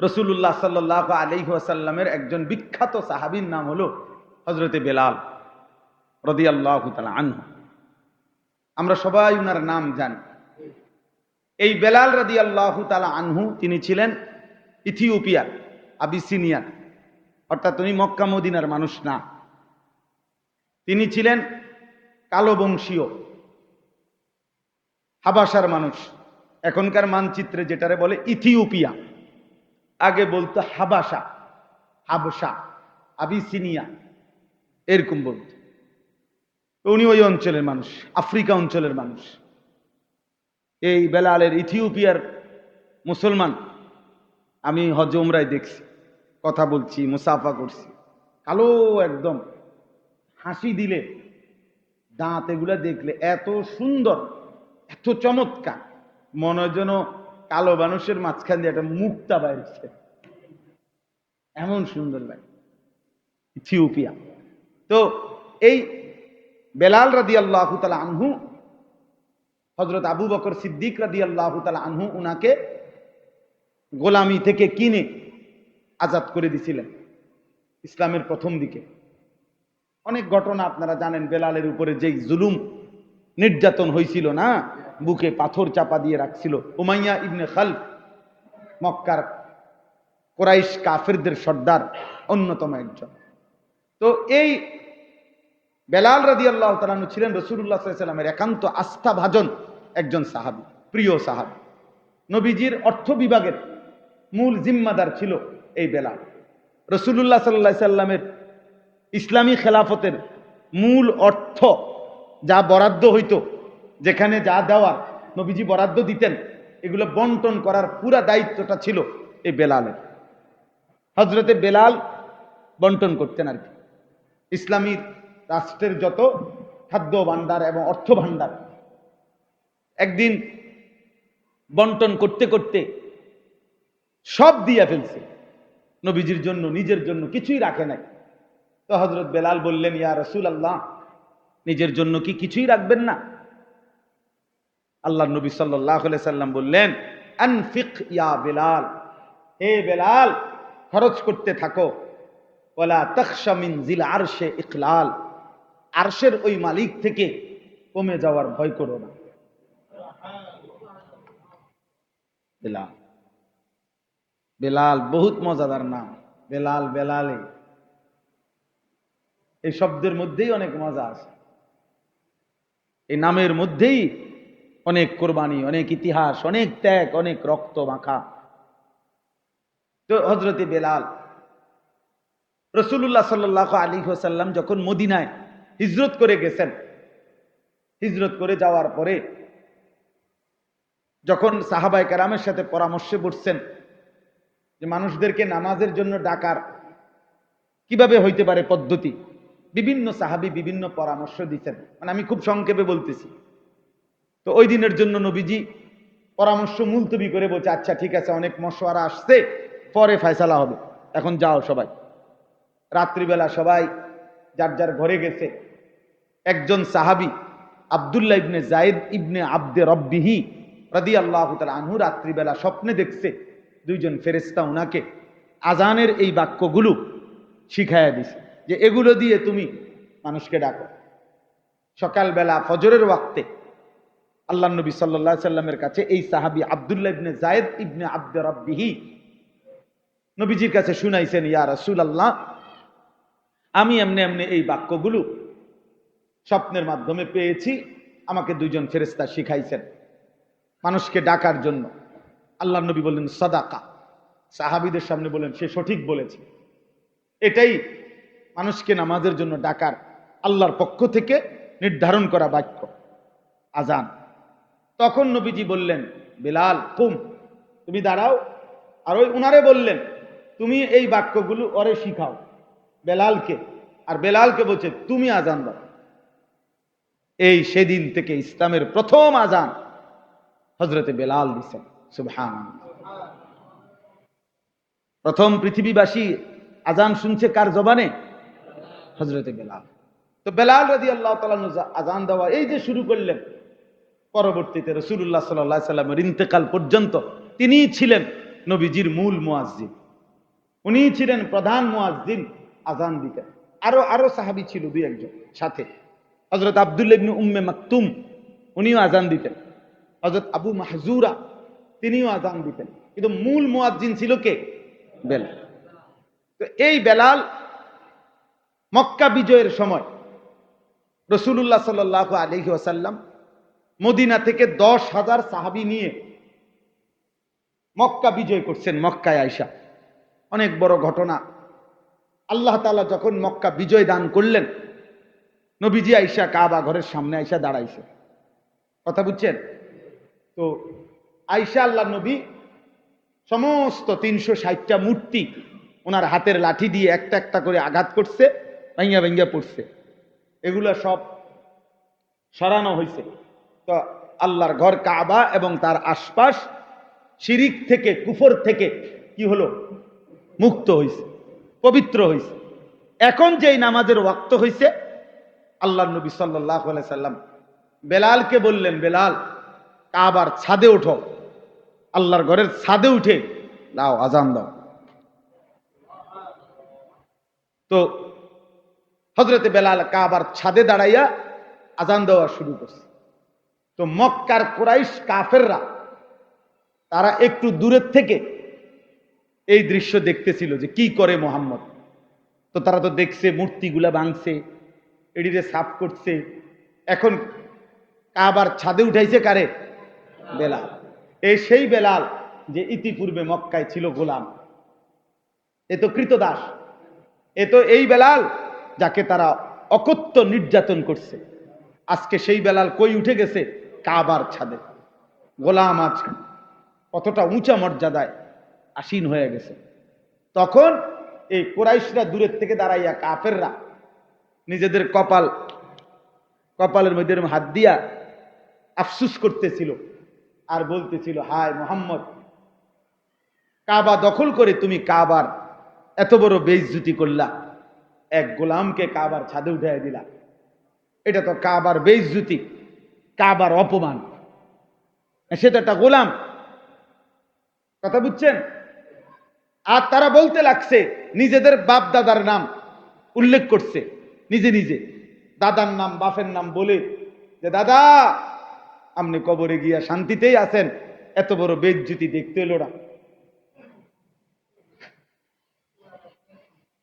রসুল্লাহ সাল্লাহ আলিহাসাল্লামের একজন বিখ্যাত সাহাবীর নাম হলো হজরতে বেলাল রদি আল্লাহ আনহু। আমরা সবাই উনার নাম জানি। এই বেলাল রদি আল্লাহ তালা আনহু, তিনি ছিলেন ইথিওপিয়ার আবিসিনিয়ার অর্থাৎ উনি মক্কা মদিনার মানুষ না। তিনি ছিলেন কালো বংশীয় হাবাসার মানুষ, এখনকার মানচিত্রে যেটারে বলে ইথিওপিয়া। আগে বলতো হাবাসা, হাবসা, আবিসিনিয়া, এরকম বলতো। উনি ওই অঞ্চলের মানুষ, আফ্রিকা অঞ্চলের মানুষ। এই বেলালের ইথিওপিয়ার মুসলমান, আমি হজ দেখছি, কথা বলছি, মুসাফা করছি। কালো একদম, হাসি দিলে, দাঁত এগুলা দেখলে এত সুন্দর, এত চমৎকার, মনে যেন কালো মানুষের মাঝখান দিয়ে একটা মুক্তা বাইরছে এমন সুন্দর লাগে ইথিওপিয়া। তো এই বেলাল রাদি আল্লাহ তালা আনহু হজরত আবু বকর সিদ্দিক রাদি আল্লাহ তালা আনহু উনাকে গোলামি থেকে কিনে আজাদ করে দিছিলেন ইসলামের প্রথম দিকে। অনেক ঘটনা আপনারা জানেন বেলালের উপরে যেই জুলুম নির্যাতন হয়েছিল না, বুকে পাথর চাপা দিয়ে রাখছিল। উমাইয়া ইবনে খাল মক্কার কোরাইশ কাফেরদের সর্দার, অন্যতম একজন। তো এই বেলাল রাদি আল্লাহ তালানু ছিলেন রসুল্লাহ সাল্লামের একান্ত আস্থাভাজন একজন সাহাবি, প্রিয় সাহাবি। নবীজির অর্থ বিভাগের মূল জিম্মাদার ছিল এই বেলাল। রসুল্লাহ সাল্লাহ সাল্লামের ইসলামী খেলাফতের মূল অর্থ যা বরাদ্দ হইতো, যেখানে যা দেওয়ার নবীজি বরাদ্দ দিতেন, এগুলো বন্টন করার পুরা দায়িত্বটা ছিল এই বেলালের। হজরতে বেলাল বন্টন করতেন আর কি। ইসলামী রাষ্ট্রের যত খাদ্য ভাণ্ডার এবং অর্থ ভাণ্ডার, একদিন বন্টন করতে করতে সব দিয়া ফেলছে। নবীজির জন্য, নিজের জন্য কিছুই রাখে নাই। তো হজরত বেলাল বললেন, ইয়া রসুল আল্লাহ নিজের জন্য কি কিছুই রাখবেন না? আল্লাহ নবী সাল্লাহ সাল্লাম বললেন আনফিক ইয়া বেলাল, হে বেলাল, খরচ করতে থাকো। ওলা জিল আরশে ইকলাল আরশের ওই মালিক থেকে কমে যাওয়ার ভয় করো না। বেলাল বেলাল বহুত মজাদার নাম, বেলাল বেলালে। এই শব্দের মধ্যেই অনেক মজা আছে। এই নামের মধ্যেই অনেক কোরবানি, অনেক ইতিহাস, অনেক ত্যাগ, অনেক রক্ত মাখা। তো হজরতে বেলাল রসুল্লাহ সাল্লাহ আলী হোসাল্লাম যখন মদিনায় হিজরত করে গেছেন, হিজরত করে যাওয়ার পরে যখন সাহাবাই কারামের সাথে পরামর্শে বসছেন যে মানুষদেরকে নামাজের জন্য ডাকার কীভাবে হইতে পারে পদ্ধতি বিভিন্ন সাহাবি বিভিন্ন পরামর্শ দিচ্ছেন মানে আমি খুব সংক্ষেপে বলতেছি। তো ওই দিনের জন্য নবীজি পরামর্শ মুলতবি করে বলছে আচ্ছা ঠিক আছে, অনেক মশওয়ারা আসছে, পরে ফয়সালা হবে। এখন যাও সবাই। রাত্রিবেলা সবাই যার যার ঘরে গেছে। একজন সাহাবি, আবদুল্লাহ ইবনে জায়েদ ইবনে আব্দে রব্বিহি রাদি আল্লাহ আনহু রাত্রিবেলা স্বপ্নে দেখছে দুইজন ফেরেস্তা ওনাকে আজানের এই বাক্যগুলো শিখাইয়া দিছে। যে এগুলো দিয়ে তুমি মানুষকে ডাকো। সকালবেলা ফজরের ওয়াক্তে আল্লাহ নবী সাল্লা সাল্লামের কাছে এই সাহাবি আবদুল্লাহ ইবনে জায়েদ ইবনে আব্দে রব্বিহি নবীজির কাছে শুনাইছেন, ইয়া রসুল আল্লাহ আমি এমনি এমনি এই বাক্যগুলো স্বপ্নের মাধ্যমে পেয়েছি, আমাকে দুইজন ফেরেস্তা শিখাইছেন মানুষকে ডাকার জন্য। আল্লাহ নবী বললেন, সদাকা। সাহাবিদের সামনে বলেন সে সঠিক বলেছে। এটাই মানুষকে নামাজের জন্য ডাকার আল্লাহর পক্ষ থেকে নির্ধারণ করা বাক্য, আজান। তখন নবীজি বললেন, বেলাল, কুম, তুমি দাঁড়াও। আর ওই উনারে বললেন, তুমি এই বাক্যগুলো ওরে শিখাও বেলালকে। আর বেলালকে বলছে, তুমি আজান দাও। এই সেদিন থেকে ইসলামের প্রথম আজান হজরতে বেলাল দিচ্ছেন সুবহান প্রথম পৃথিবীবাসী আজান শুনছে কার জবানে? হজরতে বেলাল। তো বেলাল রাজি আল্লাহ তালা আজান দেওয়া, এই যে শুরু করলেন, পরবর্তীতে রসুল্লাহ সাল্লাহ সাল্লামের ইন্তেকাল পর্যন্ত তিনিই ছিলেন নবীজির মূল মুয়াজ্জিন। উনি ছিলেন প্রধান মুয়াজ্জিন আজান দিতেন আরও আরও সাহাবি ছিল দুই একজন সাথে। হজরত আবদুল্লাহ ইবনে উম্মে মাকতুম, উনিও আজান দিতেন। হজরত আবু মাহজুরা, তিনিও আজান দিতেন। কিন্তু মূল মুয়াজ্জিন ছিল কে? বেলাল। তো এই বেলাল মক্কা বিজয়ের সময় রসুল্লাহ সাল আলহি ওসাল্লাম মদিনা থেকে দশ হাজার সাহাবি নিয়ে মক্কা বিজয় করছেন, মক্কায় আয়সা অনেক বড় ঘটনা। আল্লাহ তালা যখন মক্কা বিজয় দান করলেন, নবীজি আইসা কাবা ঘরের সামনে আইসা দাঁড়াইছে। কথা বুঝছেন? তো আইসা আল্লাহ নবী সমস্ত তিনশো ষাটটা মূর্তি ওনার হাতের লাঠি দিয়ে একটা একটা করে আঘাত করছে। ভাঙ্গা ভাঙ্গা পড়ছে। এগুলা সব সরানো হয়েছে তো আল্লাহর ঘর কাবা এবং তার আশপাশ শিরিক থেকে, কুফর থেকে কি হলো? মুক্ত হয়েছে পবিত্র হয়েছে এখন যেই নামাজের ওয়াক্ত হয়েছে আল্লাহ নবী সাল্লাহ সাল্লাম বেলালকে বললেন, বেলাল, কাবার ছাদে ওঠো আল্লাহর ঘরের ছাদে উঠে দাও আজান দাও। তো হজরতে বেলাল কাবার ছাদে দাঁড়াইয়া আজান দেওয়া শুরু করছে। তো মক্কার কোরাইশ কাফেররা, তারা একটু দূরের থেকে এই দৃশ্য দেখতেছিল যে কি করে মোহাম্মদ। তো তারা তো দেখছে, মূর্তিগুলা ভাঙছে এডিরে সাফ করছে। এখন কাবার ছাদে উঠাইছে কারে? বেলাল। এই সেই বেলাল যে ইতিপূর্বে মক্কায় ছিল গোলাম। এ তো কৃতদাস। এ তো এই বেলাল যাকে তারা অকথ্য নির্যাতন করছে। আজকে সেই বেলাল কই উঠে গেছে? কাবার ছাদে। গোলাম আজ কতটা উঁচা মর্যাদায় আসীন হয়ে গেছে। তখন এই কোরাইশরা দূরের থেকে দাঁড়াইয়া কাফেররা নিজেদের কপাল, কপালের মধ্যে হাত দিয়া আফসুস করতেছিল আর বলতেছিল, হায় মোহাম্মদ, কাবা দখল করে তুমি কাবার এত বড় বেইজ্জুতি করলা। এক গোলামকে কাবার ছাদে উঠাই দিলা। এটা তো কাবার বেইজ্জুতি, কাবার অপমান। সেটা একটা গোলাম। কথা বুঝছেন? আর তারা বলতে লাগছে, নিজেদের বাপ দাদার নাম উল্লেখ করছে, নিজে নিজে। দাদার নাম, বাপের নাম বলে যে, দাদা, আপনি কবরে গিয়া শান্তিতেই আছেন। এত বড় বেজ্জুতি দেখতে এলো না।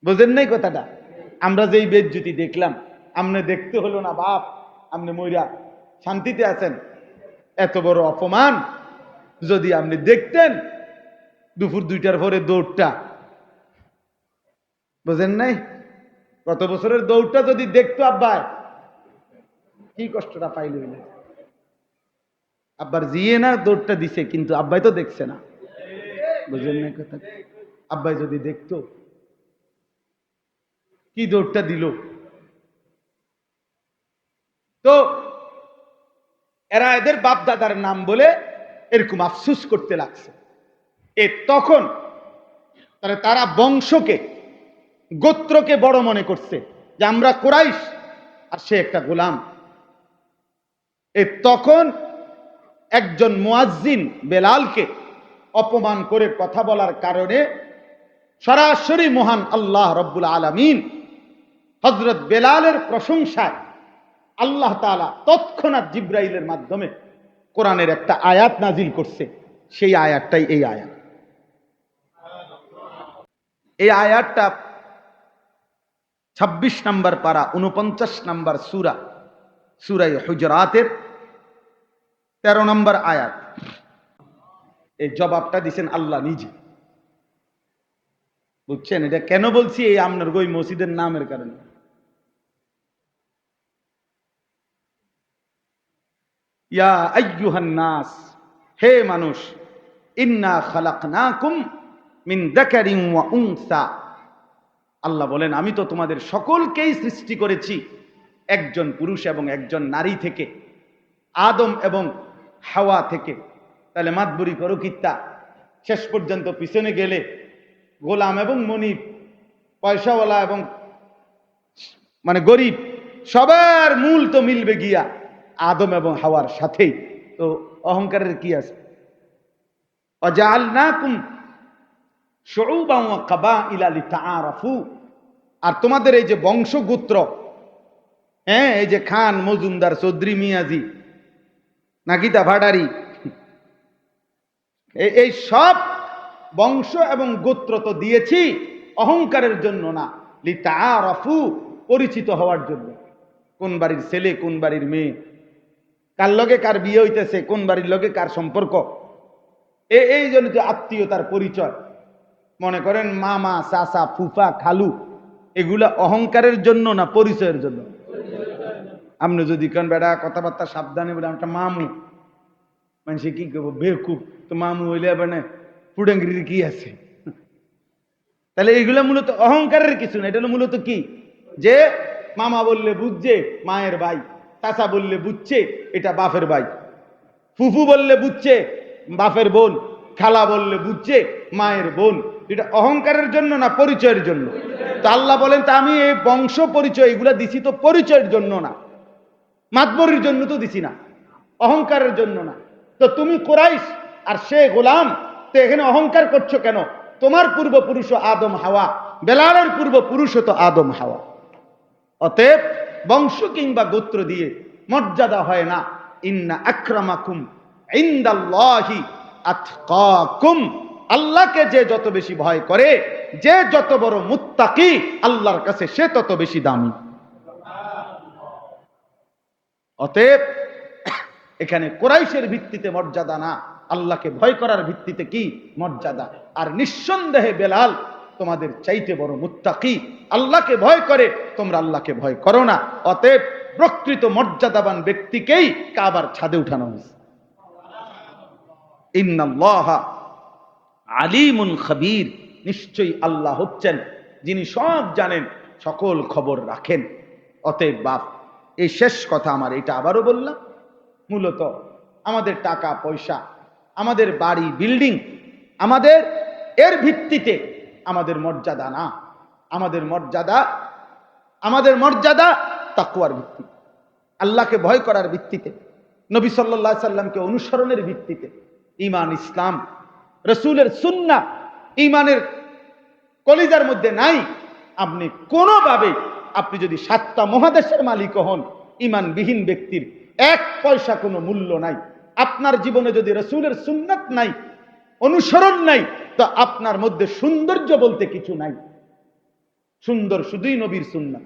বোঝেন নাই কথাটা? আমরা যেই বেজ্জুতি দেখলাম, আমনে দেখতে হলো না, বাপ আপনি মইরা শান্তিতে আছেন। এত বড় অপমান। যদি আপনি দেখতেন, দুপুর দুইটার পরে দৌড়টা। বোঝেন নাই? গত বছরের দৌড়টা যদি দেখতো আব্বাই, কি কষ্টটা পাইল আব্বার জিয়ে না দৌড়টা দিছে, কিন্তু আব্বাই তো দেখছে না। বুঝলেন না কথা? আব্বাই যদি দেখতো কি দৌড়টা দিল? তো এরা এদের বাপ দাদার নাম বলে এরকম আফসুস করতে লাগছে। এ তখন তাহলে তারা বংশকে, গোত্রকে বড় মনে করছে যে আমরা কোরাইশ আর সে একটা গোলাম। এ তখন একজন মুয়াজ্জিন বেলালকে অপমান করে কথা বলার কারণে সরাসরি মহান আল্লাহ রব্বুল আলমিন হজরত বেলালের প্রশংসায় আল্লাহ তালা তৎক্ষণাৎ জিব্রাইলের মাধ্যমে কোরআনের একটা আয়াত নাজিল করছে। সেই আয়াতটাই এই আয়াত। এই আয়াতটা ছাব্বিশ নাম্বার পারা উনপঞ্চাশ নাম্বার সুরা, সুরাই হুজরাতের তেরো নম্বর আয়াত। এই জবাবটা দিছেন আল্লাহ নিজে। বুঝছেন? এটা কেন বলছি? এই আপনার গই মসজিদের নামের কারণে। ইয়া নাস, হে মানুষ, ইন্না খালাকনাকুম মিন যাকারিন ওয়া উনসা। আল্লাহ বলেন, আমি তো তোমাদের সকলকেই সৃষ্টি করেছি, একজন পুরুষ এবং একজন নারী থেকে, আদম এবং হাওয়া থেকে। তাহলে মাতবুরি করো কিত্তা। শেষ পর্যন্ত পিছনে গেলে গোলাম এবং মনিব, পয়সাওয়ালা এবং মানে গরিব, সবার মূল তো মিলবে গিয়া। আদম এবং হাওয়ার সাথেই। তো অহংকারের কি আছে? অজাল না কুম লিতাআরাফু। আর তোমাদের এই যে বংশগোত্র হ্যাঁ এই যে খান, মজুমদার, চৌধুরী, মিয়াজি নাকিতা ভাডারি এই সব বংশ এবং গোত্র তো দিয়েছি অহংকারের জন্য না লিতা রফু পরিচিত হওয়ার জন্য। কোন বাড়ির ছেলে, কোন বাড়ির মেয়ে কার লগে কার বিয়ে হইতেছে, কোন বাড়ির লগে কার সম্পর্ক? এই জন্য তো আত্মীয়তার পরিচয়। মনে করেন মামা, চাচা, ফুফা, খালু, এগুলা অহংকারের জন্য না পরিচয়ের জন্য? আপনি যদি কেন, বেড়া, কথাবার্তা সাবধানে বলে একটা মামু। মানুষে কি করব? বেকুব তো মামু হইলে মানে ফুডাঙ্গির কি আছে? তাহলে এগুলো মূলত অহংকারের কিছু না, এটা হলো মূলত কি? যে মামা বললে বুঝছে, মায়ের ভাই। চাচা বললে বুঝছে, এটা বাপের ভাই। ফুফু বললে বুঝছে, বাপের বোন। খালা বললে বুঝছে, মায়ের বোন। এটা অহংকারের জন্য না পরিচয়ের জন্য? তো আল্লাহ বলেন, তা আমি এই বংশ পরিচয় এগুলা দিছি তো পরিচয়ের জন্য না। মাতবরির জন্য তো দিছি না। অহংকারের জন্য না। তো তুমি কোরাইশ আর সে গোলাম, তো এখানে অহংকার করছ কেন? তোমার পূর্বপুরুষ আদম হাওয়া, বেলালের পূর্বপুরুষ তো আদম হাওয়া। অতএব বংশ কিংবা গোত্র দিয়ে মর্যাদা হয় না। ইন্না আক্রামাকুম ইন্দাল্লাহি আতকাকুম। আল্লাহকে যে যত বেশি ভয় করে, যে যত বড় মুত্তাকি, আল্লাহর কাছে সে তত বেশি দামি। অতএব, এখানে কোরাইশের ভিত্তিতে মর্যাদা না, আল্লাহকে ভয় করার ভিত্তিতে কি মর্যাদা? আর নিঃসন্দেহে বেলাল তোমাদের চাইতে বড় মুত্তাকি। আল্লাহকে ভয় করে, তোমরা আল্লাহকে ভয় করো না। অতএব প্রকৃত মর্যাদাবান ব্যক্তিকেই কাবার ছাদে উঠানো হয়েছে। আলিমুন খাবির। নিশ্চয়ই আল্লাহ হচ্ছেন যিনি সব জানেন, সকল খবর রাখেন। অতএব বাপ, এই শেষ কথা আমার, এটা আবারও বললাম। মূলত আমাদের টাকা, পয়সা, আমাদের বাড়ি, বিল্ডিং, আমাদের এর ভিত্তিতে আমাদের মর্যাদা না। আমাদের মর্যাদা আমাদের মর্যাদা তাকুয়ার ভিত্তি। আল্লাহকে ভয় করার ভিত্তিতে, নবী সাল্লাহ সাল্লামকে অনুসরণের ভিত্তিতে ইমান ইসলাম, রসুলের সুন্না ইমানের কলিজার মধ্যে নাই। আপনি কোনোভাবে, আপনি যদি সাতটা মহাদেশের মালিক হন ইমানবিহীন ব্যক্তির এক পয়সা কোনো মূল্য নাই। আপনার জীবনে যদি রসুলের সুন্নাত নাই অনুসরণ নাই। তো আপনার মধ্যে সৌন্দর্য বলতে কিছু নাই। সুন্দর শুধুই নবীর সুন্না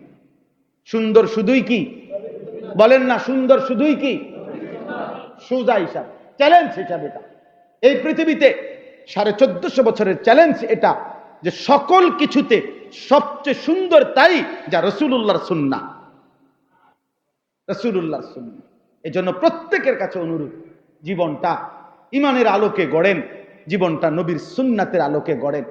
সুন্দর শুধুই কি? বলেন না, সুন্দর শুধুই কি? সোজা হিসাব। চ্যালেঞ্জ হিসাব এটা। এই পৃথিবীতে সাড়ে চোদ্দশো বছরের চ্যালেঞ্জ এটা যে সকল কিছুতে সবচেয়ে সুন্দর তাই যা রসুল্লাহর সুন্না রসুল্লাহর সুন্না এই জন্য প্রত্যেকের কাছে অনুরোধ, জীবনটা ইমানের আলোকে গড়েন জীবনটা নবীর সুন্নাতের আলোকে গড়েন